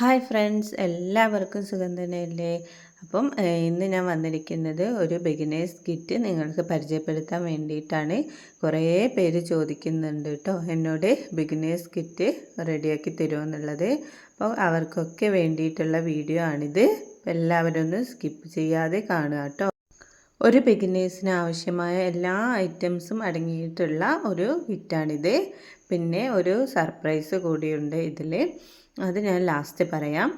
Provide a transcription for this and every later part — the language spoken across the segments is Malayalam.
ഹായ് ഫ്രണ്ട്സ് എല്ലാവർക്കും സുഖം തന്നെയല്ലേ? അപ്പം ഇന്ന് ഞാൻ വന്നിരിക്കുന്നത് ഒരു ബിഗിനേഴ്സ് കിറ്റ് നിങ്ങൾക്ക് പരിചയപ്പെടുത്താൻ വേണ്ടിയിട്ടാണ്. കുറേ പേര് ചോദിക്കുന്നുണ്ട് കേട്ടോ എന്നോട് ബിഗിനേഴ്സ് കിറ്റ് റെഡിയാക്കി തരുമെന്നുള്ളത് അപ്പോൾ അവർക്കൊക്കെ വേണ്ടിയിട്ടുള്ള വീഡിയോ ആണിത്. എല്ലാവരും ഒന്ന് സ്കിപ്പ് ചെയ്യാതെ കാണുക കേട്ടോ ഒരു ബിഗിനേഴ്സിന് ആവശ്യമായ എല്ലാ ഐറ്റംസും അടങ്ങിയിട്ടുള്ള ഒരു കിറ്റാണിത് പിന്നെ ഒരു സർപ്രൈസ് കൂടിയുണ്ട് ഇതിൽ അത് ഞാൻ ലാസ്റ്റ് പറയാം.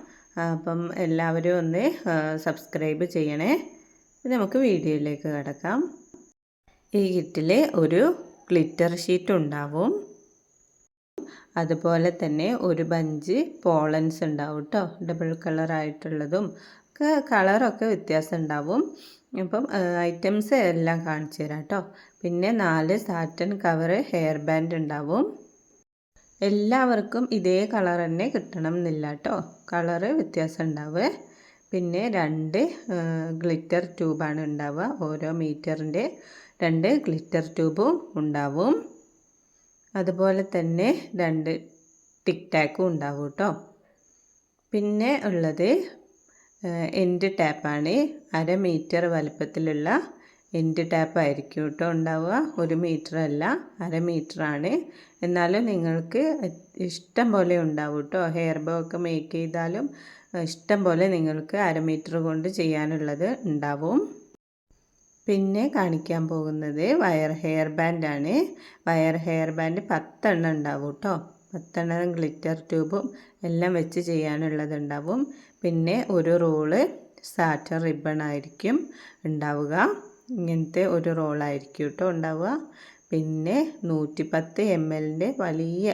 അപ്പം എല്ലാവരും ഒന്ന് സബ്സ്ക്രൈബ് ചെയ്യണേ. നമുക്ക് വീഡിയോയിലേക്ക് കിടക്കാം. ഈ കിറ്റിൽ ഒരു ഗ്ലിറ്റർ ഷീറ്റ് ഉണ്ടാവും. അതുപോലെ തന്നെ ഒരു ബഞ്ച് പോളൻസ് ഉണ്ടാവും കേട്ടോ ഡബിൾ കളറായിട്ടുള്ളതും കളറൊക്കെ വ്യത്യാസം ഉണ്ടാവും. അപ്പം ഐറ്റംസ് എല്ലാം കാണിച്ചു തരാം കേട്ടോ പിന്നെ നാല് സാറ്റൻ കവർ ഹെയർ ബാൻഡ് ഉണ്ടാവും. എല്ലാവർക്കും ഇതേ കളർ തന്നെ കിട്ടണം എന്നില്ല കേട്ടോ കളറ് വ്യത്യാസം ഉണ്ടാവുക പിന്നെ രണ്ട് ഗ്ലിറ്റർ ട്യൂബാണ് ഉണ്ടാവുക. ഓരോ മീറ്ററിന്റെ രണ്ട് ഗ്ലിറ്റർ ട്യൂബും ഉണ്ടാവും. അതുപോലെ തന്നെ രണ്ട് ടിക് ടാക്കും ഉണ്ടാവും കേട്ടോ. പിന്നെ ഉള്ളത് എൻഡ് ടാപ്പാണ് അര മീറ്റർ വലുപ്പത്തിലുള്ള എൻഡ് ടാപ്പ് ആയിരിക്കും കേട്ടോ ഉണ്ടാവുക. ഒരു മീറ്റർ അല്ല അര മീറ്ററാണ് എന്നാലും നിങ്ങൾക്ക് ഇഷ്ടം പോലെ ഉണ്ടാവും കേട്ടോ ഹെയർ ബോ ഒക്കെ മേക്ക് ചെയ്താലും ഇഷ്ടം പോലെ നിങ്ങൾക്ക് അര മീറ്റർ കൊണ്ട് ചെയ്യാനുള്ളത് ഉണ്ടാവും. പിന്നെ കാണിക്കാൻ പോകുന്നത് വയർ ഹെയർ ബാൻഡാണ് വയർ ഹെയർ ബാൻഡ് പത്തെണ്ണം ഉണ്ടാവും കേട്ടോ പത്തെണ്ണം ഗ്ലിറ്റർ ട്യൂബും എല്ലാം വെച്ച് ചെയ്യാനുള്ളത് ഉണ്ടാവും. പിന്നെ ഒരു റോൾ സാറ്റർ റിബൺ ആയിരിക്കും ഉണ്ടാവുക. ഇങ്ങനത്തെ ഒരു റോളായിരിക്കും കേട്ടോ ഉണ്ടാവുക. പിന്നെ നൂറ്റി പത്ത് എം എല്ലിന്റെ വലിയ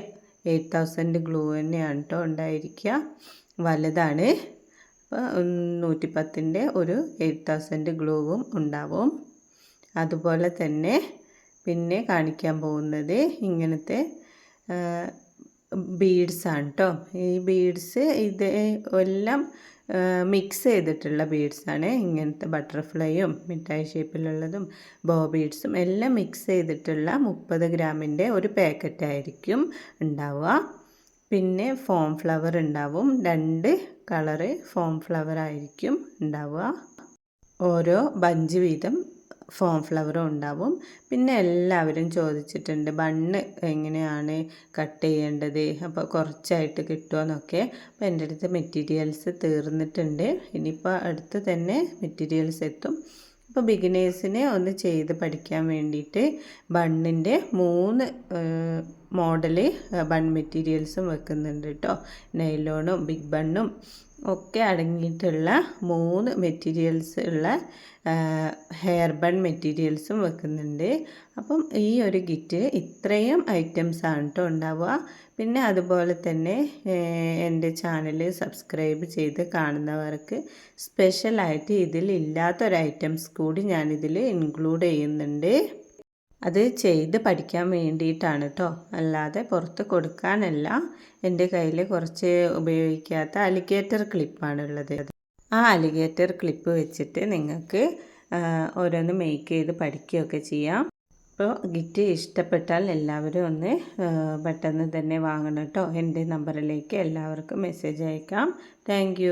എയ്റ്റ് തൗസൻഡ് ഗ്ലൂ തന്നെയാണ് കേട്ടോ ഉണ്ടായിരിക്കുക. വലുതാണ്. അപ്പോൾ നൂറ്റിപ്പത്തിന്റെ ഒരു എയ്റ്റ് തൗസൻഡ് ഗ്ലൂവും ഉണ്ടാവും. അതുപോലെ തന്നെ പിന്നെ കാണിക്കാൻ പോകുന്നത് ഇങ്ങനത്തെ ബീഡ്സാണ് കേട്ടോ. ഈ ബീഡ്സ് ഇത് എല്ലാം മിക്സ് ചെയ്തിട്ടുള്ള ബീഡ്സാണ് ഇങ്ങനത്തെ ബട്ടർഫ്ലൈയും മിഠായി ഷേപ്പിലുള്ളതും ബോ ബീഡ്സും എല്ലാം മിക്സ് ചെയ്തിട്ടുള്ള മുപ്പത് ഗ്രാമിന്റെ ഒരു പാക്കറ്റായിരിക്കും ഉണ്ടാവുക. പിന്നെ ഫോം ഫ്ലവർ ഉണ്ടാവും. രണ്ട് കളറ് ഫോം ഫ്ലവർ ആയിരിക്കും ഉണ്ടാവുക. ഓരോ ബഞ്ച് വീതം ഫോം ഫ്ലവറും ഉണ്ടാവും. പിന്നെ എല്ലാവരും ചോദിച്ചിട്ടുണ്ട് ബണ്ണ് എങ്ങനെയാണ് കട്ട് ചെയ്യേണ്ടത്? അപ്പോൾ കുറച്ചായിട്ട് കിട്ടുമെന്നൊക്കെ അപ്പോൾ എന്റെ അടുത്ത് മെറ്റീരിയൽസ് തീർന്നിട്ടുണ്ട്. ഇനിയിപ്പോൾ അടുത്ത് തന്നെ മെറ്റീരിയൽസ് എത്തും. അപ്പോൾ ബിഗിനേഴ്സിനെ ഒന്ന് ചെയ്ത് പഠിക്കാൻ വേണ്ടിയിട്ട് ബണ്ണിന്റെ മൂന്ന് മോഡൽ ബൺ മെറ്റീരിയൽസും വെക്കുന്നുണ്ട് കേട്ടോ നൈലോണും ബിഗ് ബണ്ണും ഒക്കെ അടങ്ങിയിട്ടുള്ള മൂന്ന് മെറ്റീരിയൽസ് ഉള്ള ഹെയർ ബൺ മെറ്റീരിയൽസും വെക്കുന്നുണ്ട്. അപ്പം ഈ ഒരു കിറ്റ് ഇത്രയും ഐറ്റംസ് ആണ് കേട്ടോ ഉണ്ടാവുക. പിന്നെ അതുപോലെ തന്നെ എന്റെ ചാനൽ സബ്സ്ക്രൈബ് ചെയ്ത് കാണുന്നവർക്ക് സ്പെഷ്യലായിട്ട് ഇതിൽ ഇല്ലാത്തൊരു ഐറ്റംസ് കൂടി ഞാനിതിൽ ഇൻക്ലൂഡ് ചെയ്യുന്നുണ്ട്. അത് ചെയ്ത് പഠിക്കാൻ വേണ്ടിയിട്ടാണ് കേട്ടോ അല്ലാതെ പുറത്ത് കൊടുക്കാനല്ല എന്റെ കയ്യിൽ കുറച്ച് ഉപയോഗിക്കാത്ത അലിഗേറ്റർ ക്ലിപ്പാണുള്ളത് ആ അലിഗേറ്റർ ക്ലിപ്പ് വെച്ചിട്ട് നിങ്ങൾക്ക് ഓരോന്ന് മേക്ക് ചെയ്ത് പഠിക്കുകയൊക്കെ ചെയ്യാം. അപ്പോൾ ഗിറ്റ് ഇഷ്ടപ്പെട്ടാൽ എല്ലാവരും ഒന്ന് പെട്ടെന്ന് തന്നെ വാങ്ങണം കേട്ടോ എന്റെ നമ്പറിലേക്ക് എല്ലാവർക്കും മെസ്സേജ് അയക്കാം. താങ്ക്